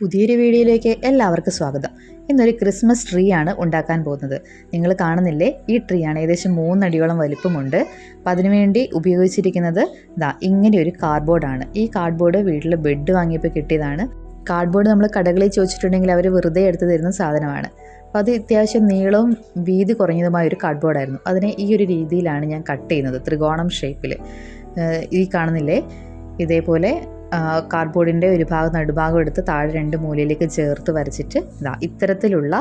പുതിയൊരു വീഡിയോയിലേക്ക് എല്ലാവർക്കും സ്വാഗതം. ഇന്നൊരു ക്രിസ്മസ് ട്രീ ആണ് ഉണ്ടാക്കാൻ പോകുന്നത്. നിങ്ങൾ കാണുന്നില്ലേ ഈ ട്രീ ആണ്. ഏകദേശം മൂന്നടിയോളം വലിപ്പമുണ്ട്. അപ്പം അതിനുവേണ്ടി ഉപയോഗിച്ചിരിക്കുന്നത് ഇതാ ഇങ്ങനെ ഒരു കാർഡ്ബോർഡാണ് ഈ കാർഡ്ബോർഡ് വീട്ടിൽ ബെഡ് വാങ്ങിയപ്പോൾ കിട്ടിയതാണ്. കാർഡ്ബോർഡ് നമ്മൾ കടകളിൽ ചോദിച്ചിട്ടുണ്ടെങ്കിൽ അവർ വെറുതെ എടുത്തു തരുന്ന സാധനമാണ്. അപ്പോൾ അത് അത്യാവശ്യം നീളവും വീതി കുറഞ്ഞതുമായ ഒരു കാർഡ്ബോർഡായിരുന്നു അതിനെ ഈ ഒരു രീതിയിലാണ് ഞാൻ കട്ട് ചെയ്യുന്നത് ത്രികോണം ഷേപ്പിൽ ഈ കാണുന്നില്ലേ? ഇതേപോലെ കാർഡ്ബോർഡിന്റെ ഒരു ഭാഗം നടുഭാഗം എടുത്ത് താഴെ രണ്ട് മൂലയിലേക്ക് ചേർത്ത് വരച്ചിട്ട് ഇതാ ഇത്തരത്തിലുള്ള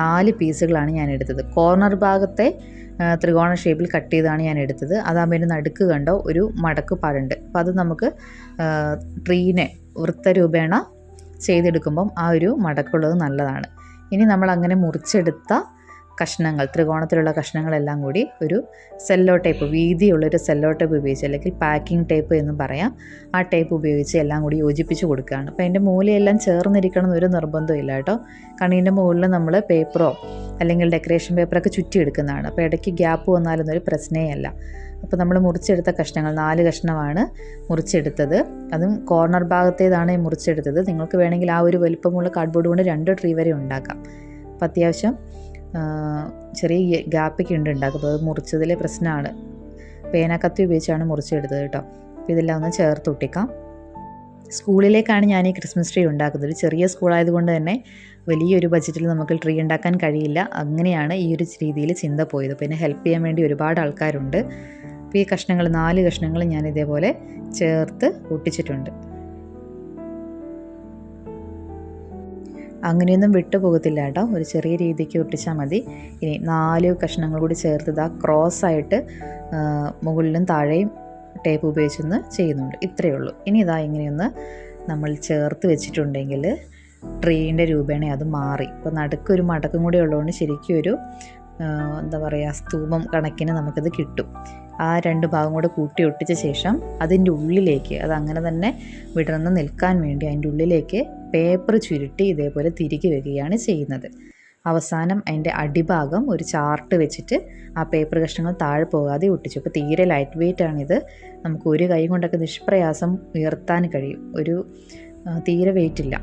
നാല് പീസുകളാണ് ഞാൻ എടുത്തത്. കോർണർ ഭാഗത്തെ ത്രികോണ ഷേപ്പിൽ കട്ട് ചെയ്താണ് ഞാൻ എടുത്തത്. അതാകുമ്പോൾ അതിന്റെ നടുക്ക് കണ്ടോ ഒരു മടക്ക് പാടുണ്ട്. അപ്പോൾ അത് നമുക്ക് ട്രീനെ വൃത്തരൂപേണ ചെയ്തെടുക്കുമ്പം ആ ഒരു മടക്കുള്ളത് നല്ലതാണ്. ഇനി നമ്മൾ അങ്ങനെ മുറിച്ചെടുത്ത കഷ്ണങ്ങൾ ത്രികോണത്തിലുള്ള കഷ്ണങ്ങളെല്ലാം കൂടി ഒരു സെല്ലോ ടേപ്പ് വീതിയുള്ളൊരു സെല്ലോ ടേപ്പ് ഉപയോഗിച്ച് അല്ലെങ്കിൽ പാക്കിംഗ് ടേപ്പ് എന്ന് പറയാം. ആ ടേപ്പ് ഉപയോഗിച്ച് എല്ലാം കൂടി യോജിപ്പിച്ച് കൊടുക്കുകയാണ്. അപ്പോൾ അതിന്റെ മൂലയെല്ലാം ചേർന്നിരിക്കണം എന്നൊരു നിർബന്ധമില്ല കേട്ടോ. കണീന്റെ മുകളിൽ നമ്മൾ പേപ്പറോ അല്ലെങ്കിൽ ഡെക്കറേഷൻ പേപ്പറൊക്കെ ചുറ്റിയെടുക്കുന്നതാണ്. അപ്പോൾ ഇടയ്ക്ക് ഗ്യാപ്പ് വന്നാലൊന്നും ഒരു പ്രശ്നമേ അല്ല അപ്പോൾ നമ്മൾ മുറിച്ചെടുത്ത കഷ്ണങ്ങൾ നാല് കഷ്ണമാണ് മുറിച്ചെടുത്തത്. അതും കോർണർ ഭാഗത്തേതാണ് മുറിച്ചെടുത്തത്. നിങ്ങൾക്ക് വേണമെങ്കിൽ ആ ഒരു വലുപ്പമുള്ള കാർഡ്ബോർഡ് കൊണ്ട് രണ്ട് ട്രീ വരെ ഉണ്ടാക്കാം. അപ്പോൾ അത്യാവശ്യം ചെറിയ ഗ്യാപ്പൊക്കെ ഉണ്ട് ഉണ്ടാക്കുന്നത്. അത് മുറിച്ചതിലെ പ്രശ്നമാണ്. പേനക്കത്തി ഉപയോഗിച്ചാണ് മുറിച്ചെടുത്തത് കേട്ടോ. അപ്പോൾ ഇതെല്ലാം ഒന്ന് ചേർത്ത് ഒട്ടിക്കാം. സ്കൂളിലേക്കാണ് ഞാൻ ഈ ക്രിസ്മസ് ട്രീ ഉണ്ടാക്കുന്നത്. ഒരു ചെറിയ സ്കൂളായതുകൊണ്ട് തന്നെ വലിയൊരു ബജറ്റിൽ നമുക്ക് ട്രീ ഉണ്ടാക്കാൻ കഴിയില്ല. അങ്ങനെയാണ് ഈ ഒരു രീതിയിൽ ചിന്ത പോയത്. പിന്നെ ഹെൽപ്പ് ചെയ്യാൻ വേണ്ടി ഒരുപാട് ആൾക്കാരുണ്ട്. അപ്പോൾ ഈ കഷ്ണങ്ങൾ നാല് കഷ്ണങ്ങൾ ഞാൻ ഇതേപോലെ ചേർത്ത് ഒട്ടിച്ചിട്ടുണ്ട്. അങ്ങനെയൊന്നും വിട്ടുപോകത്തില്ല കേട്ടോ. ഒരു ചെറിയ രീതിക്ക് ഒട്ടിച്ചാൽ മതി. ഇനി നാല് കഷ്ണങ്ങൾ കൂടി ചേർത്ത് ഇതാ ക്രോസ് ആയിട്ട് ആ, മുകളിലും താഴെയും ടേപ്പ് ഉപയോഗിച്ചൊന്ന് ചെയ്യുന്നുണ്ട്. ഇത്രയേ ഉള്ളൂ. ഇനി ഇതാ ഇങ്ങനെയൊന്ന് നമ്മൾ ചേർത്ത് വെച്ചിട്ടുണ്ടെങ്കിൽ ട്രീന്റെ രൂപേണ അത് മാറി. ഇപ്പോൾ നടുക്കൊരു മടക്കും കൂടി ഉള്ളതുകൊണ്ട് ശരിക്കും ഒരു എന്താ പറയുക സ്തൂപം കണക്കിന് നമുക്കത് കിട്ടും. ആ രണ്ട് ഭാഗം കൂടെ കൂട്ടി ഒട്ടിച്ച ശേഷം അതിന്റെ ഉള്ളിലേക്ക് അത് അങ്ങനെ തന്നെ വിടർന്ന് നിൽക്കാൻ വേണ്ടി അതിന്റെ ഉള്ളിലേക്ക് പേപ്പർ ചുരുട്ടി ഇതേപോലെ തിരികെ വരികയാണ് ചെയ്യുന്നത്. അവസാനം അതിന്റെ അടിഭാഗം ഒരു ചാർട്ട് വെച്ചിട്ട് ആ പേപ്പർ കഷ്ണങ്ങൾ താഴെ പോകാതെ ഒട്ടിച്ചു. അപ്പോൾ തീരെ ലൈറ്റ് വെയിറ്റ് ആണിത്. നമുക്ക് ഒരു കൈ കൊണ്ടൊക്കെ നിഷ്പ്രയാസം ഉയർത്താൻ കഴിയും. ഒരു തീരെ വെയിറ്റ് ഇല്ല.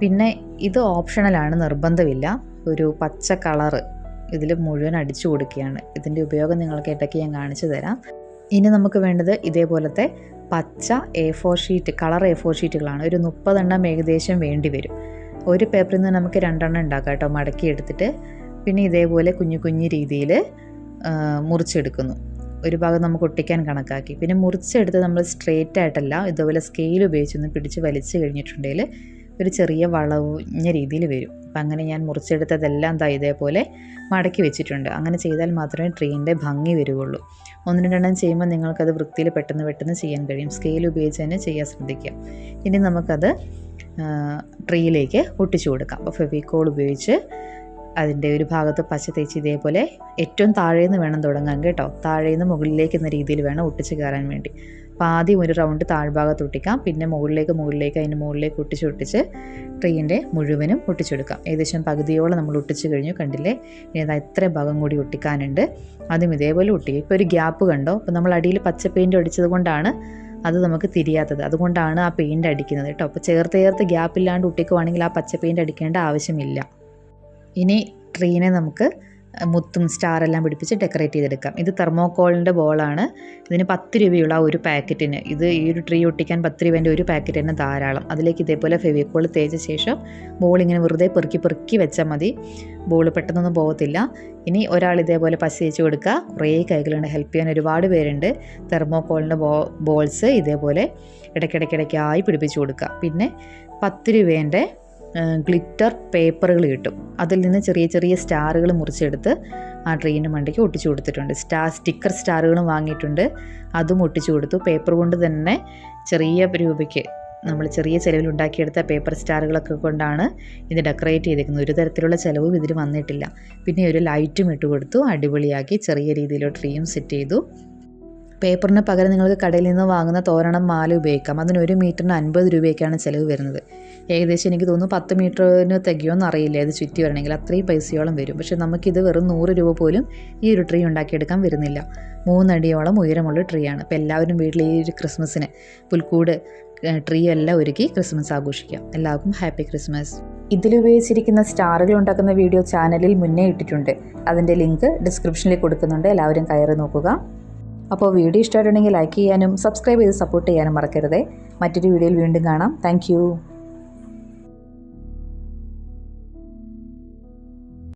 പിന്നെ ഇത് ഓപ്ഷണലാണ് നിർബന്ധമില്ല. ഒരു പച്ച കളറ് ഇതിൽ മുഴുവൻ അടിച്ചു കൊടുക്കുകയാണ്. ഇതിന്റെ ഉപയോഗം നിങ്ങൾക്ക് ഇടയ്ക്ക് ഞാൻ കാണിച്ചു തരാം. ഇനി നമുക്ക് വേണ്ടത് ഇതേപോലത്തെ പച്ച A four sheet colour A four ഷീറ്റുകളാണ് ഒരു മുപ്പതെണ്ണം ഏകദേശം വേണ്ടി വരും. ഒരു പേപ്പറിൽ നിന്ന് നമുക്ക് രണ്ടെണ്ണം ഉണ്ടാക്കാം കേട്ടോ. മടക്കി എടുത്തിട്ട് പിന്നെ ഇതേപോലെ കുഞ്ഞു കുഞ്ഞു രീതിയിൽ മുറിച്ചെടുക്കുന്നു. ഒരു ഭാഗം നമുക്ക് ഒട്ടിക്കാൻ കണക്കാക്കി. പിന്നെ മുറിച്ചെടുത്ത് നമ്മൾ സ്ട്രെയിറ്റ് ആയിട്ടല്ല ഇതുപോലെ സ്കെയിൽ ഉപയോഗിച്ചൊന്ന് പിടിച്ച് വലിച്ചു കഴിഞ്ഞിട്ടുണ്ടെങ്കിൽ ഒരു ചെറിയ വളവുഞ്ഞ രീതിയിൽ വരും. അപ്പം അങ്ങനെ ഞാൻ മുറിച്ചെടുത്തതെല്ലാം ദാ ഇതേപോലെ മടക്കി വെച്ചിട്ടുണ്ട്. അങ്ങനെ ചെയ്താൽ മാത്രമേ ട്രീന്റെ ഭംഗി വരുള്ളൂ ഒന്ന് രണ്ടെണ്ണം ചെയ്യുമ്പോൾ നിങ്ങൾക്കത് വൃത്തിയിൽ പെട്ടെന്ന് പെട്ടെന്ന് ചെയ്യാൻ കഴിയും. സ്കെയിൽ ഉപയോഗിച്ച് തന്നെ ചെയ്യാൻ ശ്രദ്ധിക്കുക ഇനി നമുക്കത് ട്രീയിലേക്ക് ഒട്ടിച്ചു കൊടുക്കാം. അപ്പോൾ ഫെവിക്കോൾ ഉപയോഗിച്ച് അതിന്റെ ഒരു ഭാഗത്ത് പച്ച തേച്ച് ഇതേപോലെ ഏറ്റവും താഴേന്ന് വേണം തുടങ്ങാൻ കേട്ടോ. താഴേന്ന് മുകളിലേക്ക് എന്ന രീതിയിൽ വേണം ഒട്ടിച്ച് കയറാൻ വേണ്ടി. ആദ്യം ഒരു റൗണ്ട് താഴ്ഭാഗത്ത് ഒട്ടിക്കാം. പിന്നെ മുകളിലേക്ക് മുകളിലേക്ക് അതിന്റെ മുകളിലേക്ക് ഒട്ടിച്ച് ഒട്ടിച്ച് ട്രീന്റെ മുഴുവനും ഒട്ടിച്ചെടുക്കാം. ഏകദേശം പകുതിയോളം നമ്മൾ ഒട്ടിച്ച് കഴിഞ്ഞു കണ്ടില്ലേ? ഇനി അത് എത്ര ഭാഗം കൂടി ഒട്ടിക്കാനുണ്ട്. ആദ്യം ഇതേപോലെ ഒട്ടിക്കും ഇപ്പോൾ ഒരു ഗ്യാപ്പ് കണ്ടോ? അപ്പോൾ നമ്മൾ അടിയിൽ പച്ച പെയിന്റ് അടിച്ചത് കൊണ്ടാണ് അത് നമുക്ക് തിരിയാത്തത്. അതുകൊണ്ടാണ് ആ പെയിന്റ് അടിക്കുന്നത് കേട്ടോ. അപ്പോൾ ചേർത്ത് ചേർത്ത് ഗ്യാപ്പ് ഇല്ലാണ്ട് ഒട്ടിക്കുവാണെങ്കിൽ ആ പച്ച പെയിന്റ് അടിക്കേണ്ട ആവശ്യമില്ല. ഇനി ട്രീനെ നമുക്ക് മുത്തും സ്റ്റാറെല്ലാം പിടിപ്പിച്ച് ഡെക്കറേറ്റ് ചെയ്തെടുക്കാം. ഇത് തെർമോക്കോളിന്റെ ബോളാണ്. ഇതിന് പത്ത് രൂപയുള്ള ഒരു പാക്കറ്റിന്. ഇത് ഈ ഒരു ട്രീ ഒട്ടിക്കാൻ പത്ത് രൂപേന്റെ ഒരു പാക്കറ്റ് തന്നെ ധാരാളം. അതിലേക്ക് ഇതേപോലെ ഫെവിക്കോൾ തേച്ച ശേഷം ബോൾ ഇങ്ങനെ വെറുതെ പെറുക്കി പെറുക്കി വെച്ചാൽ മതി. ബോൾ പെട്ടെന്നൊന്നും പോകത്തില്ല. ഇനി ഒരാൾ ഇതേപോലെ പശ തേച്ച് കൊടുക്കുക. കുറേ കൈകളുണ്ട്. ഹെൽപ്പ് ചെയ്യാൻ ഒരുപാട് പേരുണ്ട്. തെർമോക്കോളിന്റെ ബോ ബോൾസ് ഇതേപോലെ ഇടയ്ക്കിടയ്ക്കിടയ്ക്കായി പിടിപ്പിച്ച് കൊടുക്കുക. പിന്നെ പത്ത് രൂപേന്റെ ഗ്ലിറ്റർ പേപ്പറുകൾ കിട്ടും. അതിൽ നിന്ന് ചെറിയ ചെറിയ സ്റ്റാറുകൾ മുറിച്ചെടുത്ത് ആ ട്രെയിനിന്റെ മണ്ടയ്ക്ക് ഒട്ടിച്ചു കൊടുത്തിട്ടുണ്ട്. സ്റ്റാർ സ്റ്റിക്കർ സ്റ്റാറുകളും വാങ്ങിയിട്ടുണ്ട്. അതും ഒട്ടിച്ചു കൊടുത്തു. പേപ്പർ കൊണ്ട് തന്നെ ചെറിയ രൂപയ്ക്ക് നമ്മൾ ചെറിയ ചിലവിൽ ഉണ്ടാക്കിയെടുത്ത പേപ്പർ സ്റ്റാറുകളൊക്കെ കൊണ്ടാണ് ഇത് ഡെക്കറേറ്റ് ചെയ്തേക്കുന്നത്. ഒരു തരത്തിലുള്ള ചിലവും ഇതിൽ വന്നിട്ടില്ല. പിന്നെ ഒരു ലൈറ്റും ഇട്ട് കൊടുത്തു അടിപൊളിയാക്കി ചെറിയ രീതിയിലുള്ള ട്രീയും സെറ്റ് ചെയ്തു. പേപ്പറിന് പകരം നിങ്ങൾക്ക് കടയിൽ നിന്ന് വാങ്ങുന്ന തോരണം മാല ഉപയോഗിക്കാം. അതിന് ഒരു മീറ്ററിന് അൻപത് രൂപയൊക്കെയാണ് ചിലവ് വരുന്നത്. ഏകദേശം എനിക്ക് തോന്നുന്നു പത്ത് മീറ്ററിന് തികയോന്ന് അറിയില്ല. ഇത് ചുറ്റി വരണമെങ്കിൽ അത്രയും പൈസയോളം വരും. പക്ഷേ നമുക്കിത് വെറും നൂറ് രൂപ പോലും ഈ ഒരു ട്രീ ഉണ്ടാക്കിയെടുക്കാൻ വരുന്നില്ല. മൂന്നടിയോളം ഉയരമുള്ള ട്രീ ആണ്. അപ്പോൾ എല്ലാവരും വീട്ടിൽ ഈ ഒരു ക്രിസ്മസിന് പുൽക്കൂട് ട്രീ എല്ലാം ഒരുക്കി ക്രിസ്മസ് ആഘോഷിക്കാം. എല്ലാവർക്കും ഹാപ്പി ക്രിസ്മസ്. ഇതിലുപയോഗിച്ചിരിക്കുന്ന സ്റ്റാറുകൾ ഉണ്ടാക്കുന്ന വീഡിയോ ചാനലിൽ മുന്നേ ഇട്ടിട്ടുണ്ട്. അതിന്റെ ലിങ്ക് ഡിസ്ക്രിപ്ഷനിൽ കൊടുക്കുന്നുണ്ട്. എല്ലാവരും കയറി നോക്കുക. അപ്പോൾ വീഡിയോ ഇഷ്ടമായിട്ടുണ്ടെങ്കിൽ ലൈക്ക് ചെയ്യാനും സബ്സ്ക്രൈബ് ചെയ്ത് സപ്പോർട്ട് ചെയ്യാനും മറക്കരുതേ. മറ്റൊരു വീഡിയോയിൽ വീണ്ടും കാണാം. താങ്ക്